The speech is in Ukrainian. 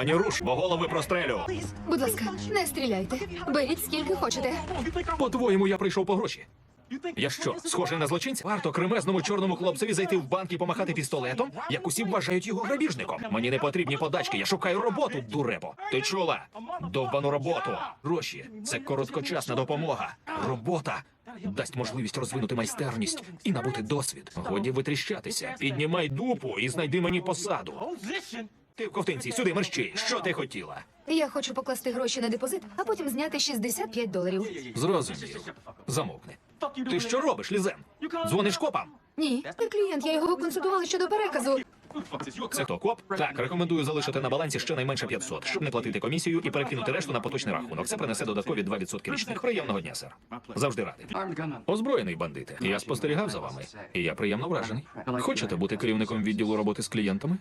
Ані руш, бо голови прострелю. Будь ласка, не стріляйте. Беріть скільки хочете. По-твоєму, я прийшов по гроші. Я що, схожий на злочинця? Варто кремезному чорному хлопцеві зайти в банк і помахати пістолетом, як усі вважають його грабіжником. Мені не потрібні подачки, я шукаю роботу, дурепо. Ти чула? Довбану роботу. Гроші це короткочасна допомога. Робота дасть можливість розвинути майстерність і набути досвід. Годі витріщатися. Піднімай дупу і знайди мені посаду. Ти в ковтинці, сюди мерщій. Що ти хотіла? Я хочу покласти гроші на депозит, а потім зняти 65 доларів. Зрозумів. Замовкни. Ти що робиш, Лізен? Дзвониш копам? Ні, ти клієнт, я його консультувала щодо переказу. Це хто коп? Так, рекомендую залишити на балансі щонайменше 500, щоб не платити комісію і перекинути решту на поточний рахунок. Це принесе додаткові 2% річних. Приємного дня, сер. Завжди радий. Озброєний бандите. Я спостерігав за вами, і я приємно вражений. Хочете бути керівником відділу роботи з клієнтами?